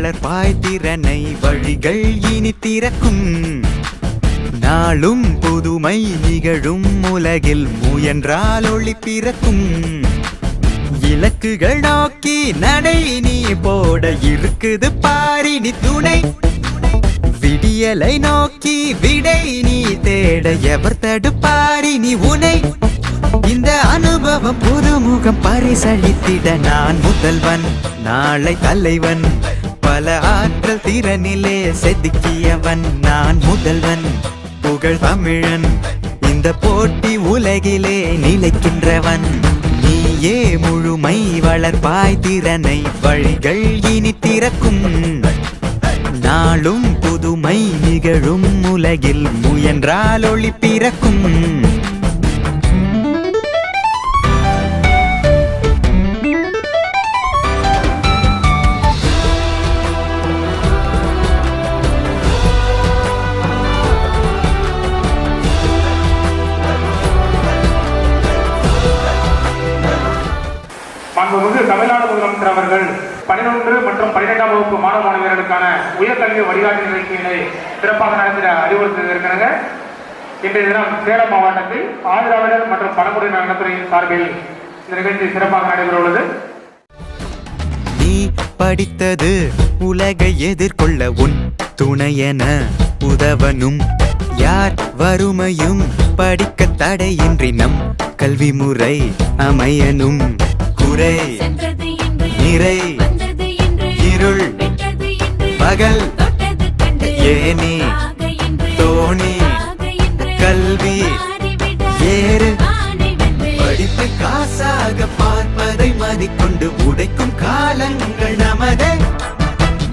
திறனை வழிகள் இனி திறக்கும். நாளும் புதுமை நிகழும் உலகில் முயன்றால் ஒளி பிறக்கும். இலக்குகள் நோக்கி நடை நீ போட இருக்குது பாரினி துணை. விடியலை நோக்கி விடை நீ தேட எவர் தடுப்பாரினி நீ உனை. இந்த அனுபவம் புதுமுகம் பரிசளித்திட நான் முதல்வன் நாளை தலைவன். பல ஆற்றல் திறனிலே செதுக்கியவன் நான் முதல்வன் புகழ் தமிழன். இந்த போட்டி உலகிலே நிலைக்கின்றவன். நீயே முழுமை வளர்ப்பாய் திறனை வழிகள் இனி திறக்கும். நாளும் புதுமை நிகழும் உலகில் முயன்றால் ஒளி பிறக்கும். தமிழ்நாடு முதலமைச்சர் அவர்கள் பதினொன்று மற்றும் பன்னிரெண்டாம் வகுப்பு மாணவ மாணவியர்களுக்கான உயர்கல்வி வழிகாட்டு நிகழ்ச்சியினை சிறப்பாக நடத்திட அறிவுறுத்தி இன்றைய தினம் சேலம் மாவட்டத்தில் ஆதிராவிடர் மற்றும் பழங்குடியினர் நலத்துறையின் சார்பில் இந்த நிகழ்ச்சி சிறப்பாக நடைபெற உள்ளது. நீ படித்தது உலகை எதிர்கொள்ள உன் துணையென உதவனும். யார் வறுமையும் படிக்க தடையின்றி நம் கல்வி முறை அமையனும். குறை நிறை இருள் பகல் ஏனி தோணி கல்வி ஏறு. படிப்பு காசாக பார்ப்பதை மதிக்கொண்டு உடைக்கும் காலங்கள் நமதே.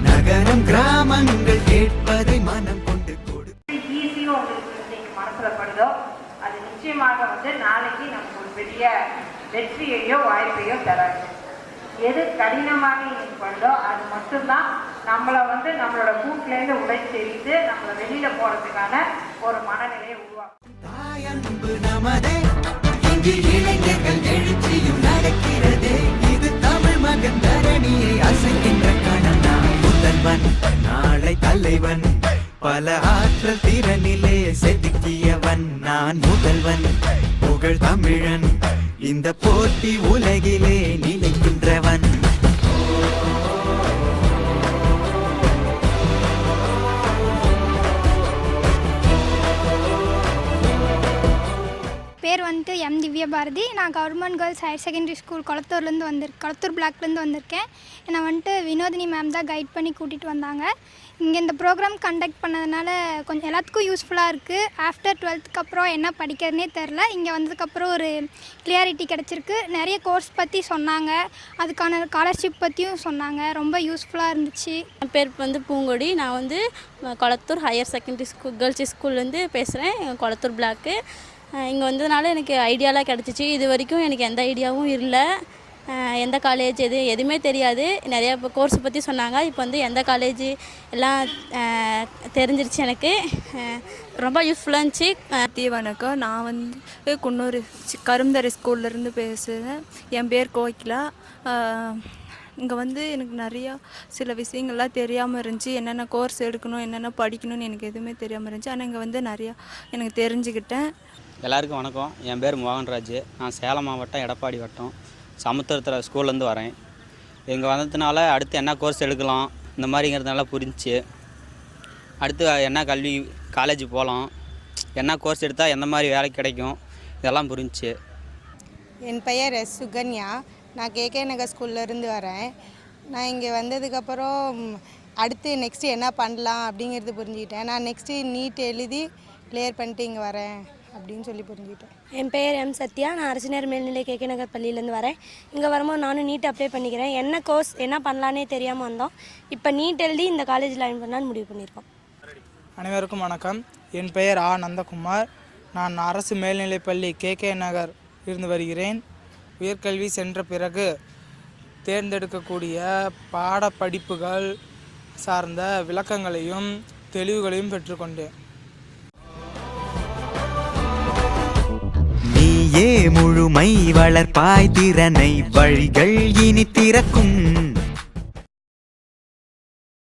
நகரம் கிராமங்கள் கேட்பதை மனம் கொண்டு கொடு. ஈஸியும் உங்களுக்கு இன்னைக்கு மனசுல படுதோ அது நிச்சயமாக வந்து நாளைக்கு நமக்கு ஒரு பெரிய வெற்றியையோ வாய்ப்பையோ தராது. எது கடினமாக இன்னைக்கு அது மட்டும்தான் நம்மளை வந்து நம்மளோட கூட்டிலேருந்து உடைச்செறிந்து நம்மளை வெளியில போறதுக்கான ஒரு மனநிலையை உருவாக்கும். தாயன்பு நமதே இங்கு இளைஞர்கள் எழுச்சியும் நடக்கிறதே. இது தமிழ் மகன் தரணியை அசைக்கின்ற கணனா முதல்வன் நாளை தலைவன் பல ஆற்றல் திறனிலே செதுக்கியவன் நான் முதல்வன் புகழ் தமிழன். இந்த போட்டி உலகிலே நினைக்கின்றவன். எம். திவ்ய பாரதி நான் government girls higher secondary school குளத்தூர்லேருந்து வந்திருக்கேன் கொளத்தூர் பிளாக்லேருந்து வந்திருக்கேன். என்னை வந்துட்டு வினோதினி மேம் தான் கைட் பண்ணி கூட்டிகிட்டு வந்தாங்க. இங்கே இந்த ப்ரோக்ராம் கண்டக்ட் பண்ணதுனால கொஞ்சம் எல்லாத்துக்கும் யூஸ்ஃபுல்லாக இருக்குது ஆஃப்டர் டுவெல்த்துக்கு அப்புறம் என்ன படிக்கிறதுனே தெரில இங்கே வந்ததுக்கப்புறம் ஒரு கிளியாரிட்டி கிடச்சிருக்கு. நிறைய கோர்ஸ் பற்றி சொன்னாங்க. அதுக்கான ஸ்காலர்ஷிப் பற்றியும் சொன்னாங்க. ரொம்ப யூஸ்ஃபுல்லாக இருந்துச்சு. என் பேர் வந்து பூங்கொடி. நான் வந்து Kulathur higher secondary school girls ஸ்கூல்லேருந்து பேசுகிறேன் கொளத்தூர் பிளாக்கு இங்கே வந்ததுனால எனக்கு ஐடியாலாம் கிடச்சிச்சு. இது வரைக்கும் எனக்கு எந்த ஐடியாவும் இல்லை. எந்த காலேஜ் எது எதுவுமே தெரியாது. நிறைய இப்போ கோர்ஸ் பற்றி சொன்னாங்க. இப்போ வந்து எந்த காலேஜ் எல்லாம் தெரிஞ்சிருச்சு எனக்கு. ரொம்ப யூஸ்ஃபுல்லாக இருந்துச்சு. அஹ், வணக்கம் நான் வந்து குன்னூர் கருந்தரை ஸ்கூல்லேருந்து பேசுகிறேன் என் பேர் கோகிலா. இங்கே வந்து எனக்கு நிறையா சில விஷயங்கள்லாம் தெரியாமல் இருந்துச்சு. என்னென்ன கோர்ஸ் எடுக்கணும் என்னென்ன படிக்கணும்னு எனக்கு எதுவுமே தெரியாமல் இருந்துச்சு. ஆனால் இங்கே வந்து நிறையா எனக்கு தெரிஞ்சுக்கிட்டேன். எல்லாருக்கும் வணக்கம். என் பேர் மோகன்ராஜ் நான் சேலம் மாவட்டம் எடப்பாடி வட்டம். சமுத்திரத்தில் ஸ்கூல்லேருந்து வரேன். இங்கே வந்ததுனால அடுத்து என்ன கோர்ஸ் எடுக்கலாம் இந்த மாதிரிங்கிறதுனால புரிஞ்சுச்சு. அடுத்து என்ன கல்வி காலேஜ் போகலாம் என்ன கோர்ஸ் எடுத்தால் எந்த மாதிரி வேலை கிடைக்கும் இதெல்லாம் புரிஞ்சுச்சு. என் பெயர் எஸ் சுகன்யா. நான் கேகே நகர் ஸ்கூல்லேருந்து வரேன். நான் இங்கே வந்ததுக்கப்புறம் அடுத்து நெக்ஸ்ட்டு என்ன பண்ணலாம் அப்படிங்கிறது புரிஞ்சுக்கிட்டேன். நான் நெக்ஸ்ட்டு நீட் எழுதி கிளியர் பண்ணிட்டு இங்கே வரேன். அப்படின்னு சொல்லி புரிஞ்சுக்கிட்டேன். என் பெயர் எம் சத்யா. நான் அரசினர் மேல்நிலை கேகே நகர் பள்ளியிலேருந்து வரேன். இங்கே வரும்போது நானும் நீட் அப்ளை பண்ணிக்கிறேன். என்ன கோர்ஸ் என்ன பண்ணலான்னே தெரியாமல் வந்தோம். இப்போ நீட் எழுதி இந்த காலேஜ் ஜாயின் பண்ணலான்னு முடிவு பண்ணியிருக்கோம். அனைவருக்கும் வணக்கம். என் பெயர் ஆ. நந்தகுமார். நான் அரசு மேல்நிலைப்பள்ளி கே. கே. நகர் இருந்து வருகிறேன். உயர்கல்வி சென்ற பிறகு தேர்ந்தெடுக்கக்கூடிய பாடப்படிப்புகள் சார்ந்த விளக்கங்களையும் தெளிவுகளையும் பெற்றுக்கொண்டேன். முழுமை வளர்ப்பாய் திறனை வழிகள் இனி திறக்கும்.